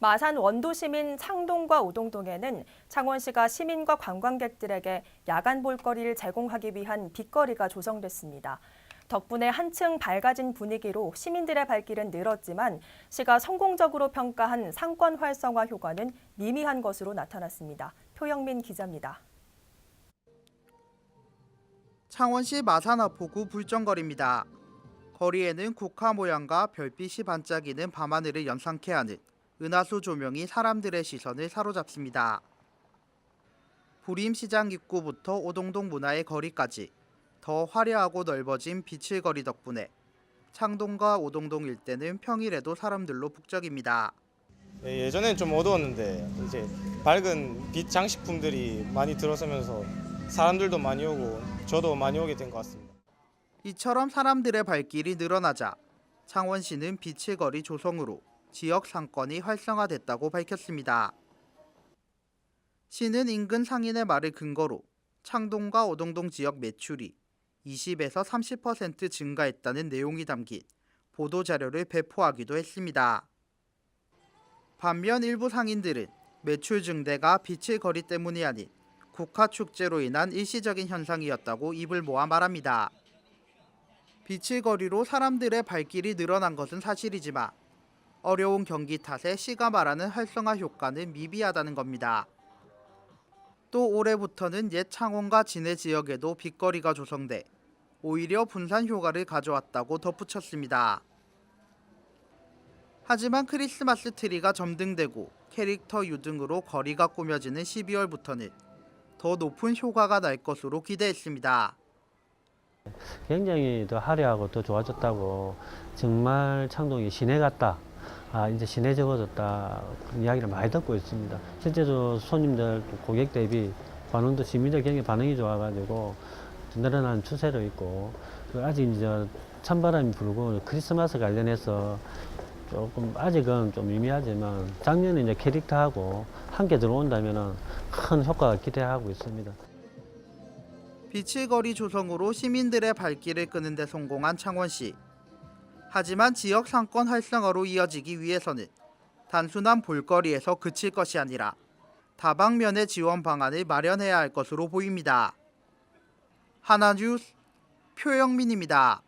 마산 원도시민 창동과 오동동에는 창원시가 시민과 관광객들에게 야간 볼거리를 제공하기 위한 빛거리가 조성됐습니다. 덕분에 한층 밝아진 분위기로 시민들의 발길은 늘었지만 시가 성공적으로 평가한 상권 활성화 효과는 미미한 것으로 나타났습니다. 표영민 기자입니다. 창원시 마산 아포구 불정거리입니다. 거리에는 국화 모양과 별빛이 반짝이는 밤하늘을 연상케 하는 은하수 조명이 사람들의 시선을 사로잡습니다. 부림시장 입구부터 오동동 문화의 거리까지 더 화려하고 넓어진 빛의 거리 덕분에 창동과 오동동 일대는 평일에도 사람들로 북적입니다. 예, 예전엔 좀 어두웠는데 이제 밝은 빛 장식품들이 많이 들어서면서 사람들도 많이 오고 저도 많이 오게 된 것 같습니다. 이처럼 사람들의 발길이 늘어나자 창원시는 빛의 거리 조성으로 지역 상권이 활성화됐다고 밝혔습니다. 시는 인근 상인의 말을 근거로 창동과 오동동 지역 매출이 20에서 30% 증가했다는 내용이 담긴 보도 자료를 배포하기도 했습니다. 반면 일부 상인들은 매출 증대가 빛의 거리 때문이 아닌 국화 축제로 인한 일시적인 현상이었다고 입을 모아 말합니다. 빛의 거리로 사람들의 발길이 늘어난 것은 사실이지만 어려운 경기 탓에 시가 말하는 활성화 효과는 미비하다는 겁니다. 또 올해부터는 옛 창원과 진해 지역에도 빛거리가 조성돼 오히려 분산 효과를 가져왔다고 덧붙였습니다. 하지만 크리스마스 트리가 점등되고 캐릭터 유등으로 거리가 꾸며지는 12월부터는 더 높은 효과가 날 것으로 기대했습니다. 굉장히 더 화려하고 더 좋아졌다고 정말 창동이 시내 같다. 아 이제 시내 적어졌다 그런 이야기를 많이 듣고 있습니다. 실제로 손님들 또 고객 대비 반응도 시민들 굉장히 반응이 좋아가지고 늘어나는 추세로 있고 그 아직 이제 찬바람이 불고 크리스마스 관련해서 조금 아직은 좀 미미하지만 작년에 이제 캐릭터하고 함께 들어온다면은 큰 효과가 기대하고 있습니다. 빛의 거리 조성으로 시민들의 발길을 끄는 데 성공한 창원시. 하지만 지역 상권 활성화로 이어지기 위해서는 단순한 볼거리에서 그칠 것이 아니라 다방면의 지원 방안을 마련해야 할 것으로 보입니다. 하나뉴스 표영민입니다.